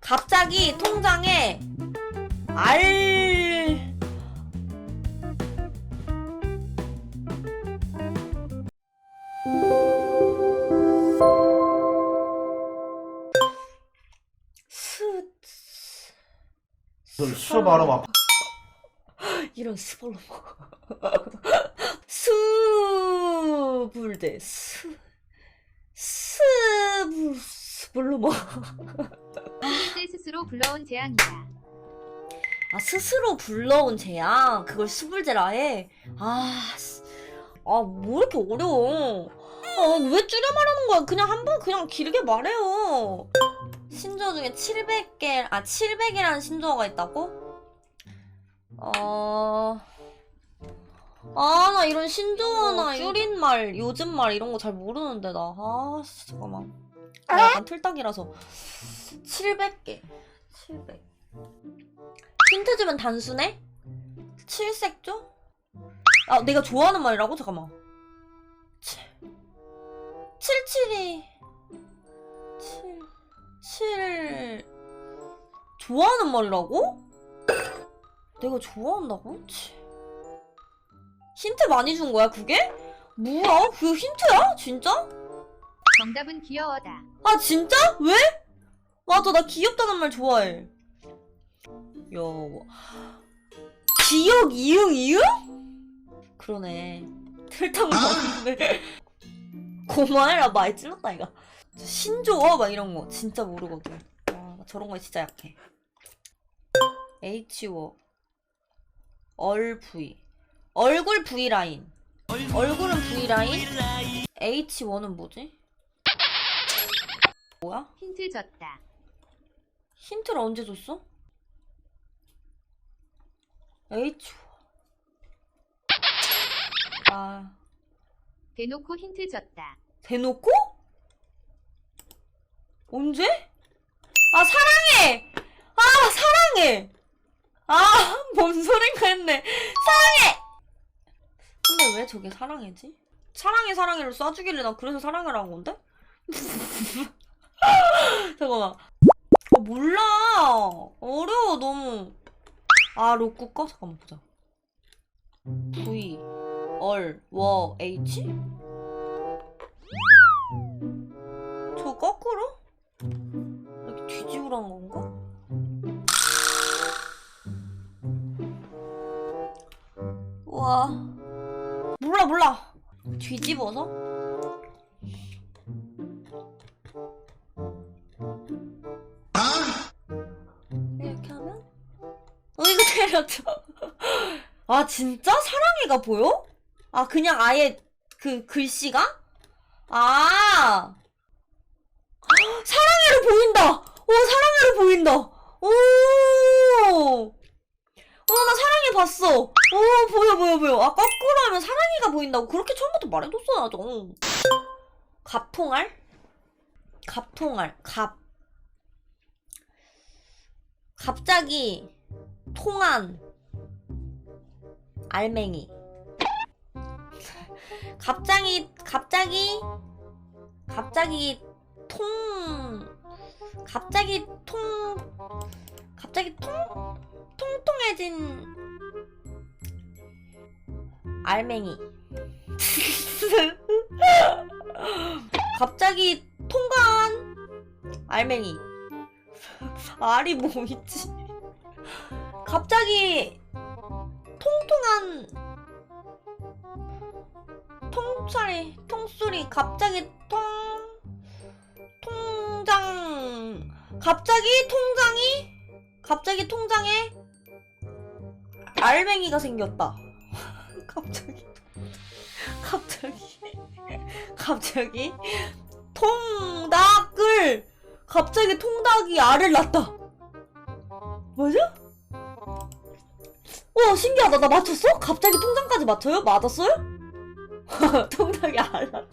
갑자기 통장에 알 발음 아파. 이런 스벌로 먹어. 스불대 스 스불 스불로 먹어. 때 스스로 불러온 재앙이다. 아 스스로 불러온 재앙 그걸 스불제라 해. 아, 씨. 아, 뭐 이렇게 어려워. 아, 왜 줄여 말하는 거야? 그냥 한 번 그냥 길게 말해요. 신조어 중에 700개, 아, 700이라는 신조어가 있다고? 어, 아, 나 이런 신조어나 줄임말, 요즘 말 이런 거 잘 모르는데, 나. 아, 씨, 잠깐만. 나 약간 틀딱이라서. 700개. 700. 힌트 주면 단순해? 칠색조? 아, 내가 좋아하는 말이라고? 잠깐만. 칠. 칠칠이. 칠. 칠. 좋아하는 말이라고? 내가 좋아한다고? 칠. 힌트 많이 준 거야, 그게? 뭐야? 그게 힌트야? 진짜? 정답은 귀여워다. 아, 진짜? 왜? 맞아, 나 귀엽다는 말 좋아해. 여 기억 이응 이응? 그러네. 틀딱 맞는데. 고마해라 많이 찔렀다 이거. 신조어 막 이런 거 진짜 모르거든. 와, 나 저런 거에 진짜 약해. H워 얼 V 얼굴 V 라인 얼굴은 V 라인 H1은 뭐지? 뭐야? 힌트 줬다. 힌트를 언제 줬어? H 아 대놓고 힌트 줬다. 대놓고? 언제? 아 사랑해! 아 사랑해! 아 뭔 소린가 했네 사랑해! 근데 왜 저게 사랑해지? 사랑해 사랑해를 쏴주길래 난 그래서 사랑해라는 건데? 잠깐만 아 몰라 어려워 너무 아 로쿠 거? 잠깐만 보자 V 얼, 워, H? 저 거꾸로? 이렇게 뒤집으라는 건가? 우와 몰라 몰라 뒤집어서? 때렸죠 아 진짜? 사랑해가 보여? 아 그냥 아예 그 글씨가? 아 사랑해로 보인다. 오 사랑해로 보인다. 오. 어 나 사랑해 봤어. 오 보여 보여 보여. 아 거꾸로 하면 사랑해가 보인다고 그렇게 처음부터 말해뒀어야죠. 갑통알? 갑통알 갑. 갑자기 통한 알맹이. 갑자기 갑자기 갑자기 통 갑자기 통 갑자기 통 통통해진 알맹이. 갑자기 통과한 알맹이. 알이 뭐 있지 갑자기 통통한 통소리 통소리 갑자기 통 통장 갑자기 통장이 갑자기 통장에 알맹이가 생겼다. 갑자기 갑자기 갑자기 통닭을 갑자기 통닭이 알을 낳다. 맞 아? 와 신기하다. 나 맞췄어? 갑자기 통장까지 맞춰요? 맞았어요? 통닭이 알 낳다.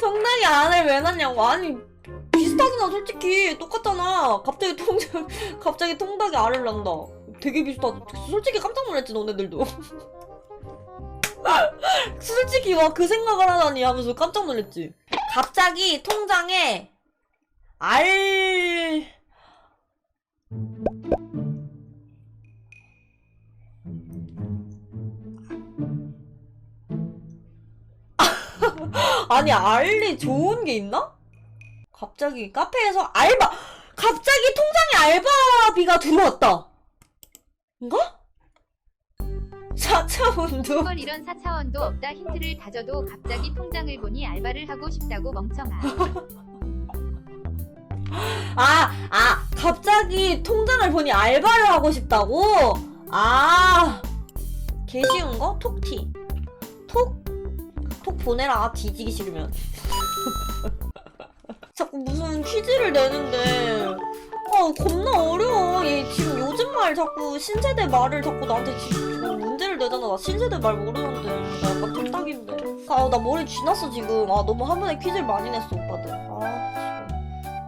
통닭이 안을 왜 낳냐고 아니 비슷하잖아 솔직히 똑같잖아 갑자기 통장 갑자기 통닭이 알을 낳는다 되게 비슷하다 솔직히 깜짝 놀랐지 너네들도 솔직히 막 그 생각을 하다니 하면서 깜짝 놀랐지 갑자기 통장에 알 아니 알리 좋은 게 있나? 갑자기 카페에서 알바 갑자기 통장에 알바비가 들어왔다. 인가? 4차원도 헐 이런 4차원도 없다 힌트를 다져도 갑자기 통장을 보니 알바를 하고 싶다고 멍청아. 아, 아, 갑자기 통장을 보니 알바를 하고 싶다고? 아, 개 쉬운 거? 톡티. 톡? 톡 보내라, 뒤지기 싫으면. 자꾸 무슨 퀴즈를 내는데, 아, 겁나 어려워. 얘 지금 요즘 말 자꾸, 신세대 말을 자꾸 나한테 지금 문제를 내잖아. 나 신세대 말 모르는데. 나 약간 뚝딱인데. 아, 나 머리 쥐났어, 지금. 아, 너무 한 번에 퀴즈를 많이 냈어, 오빠들. 아,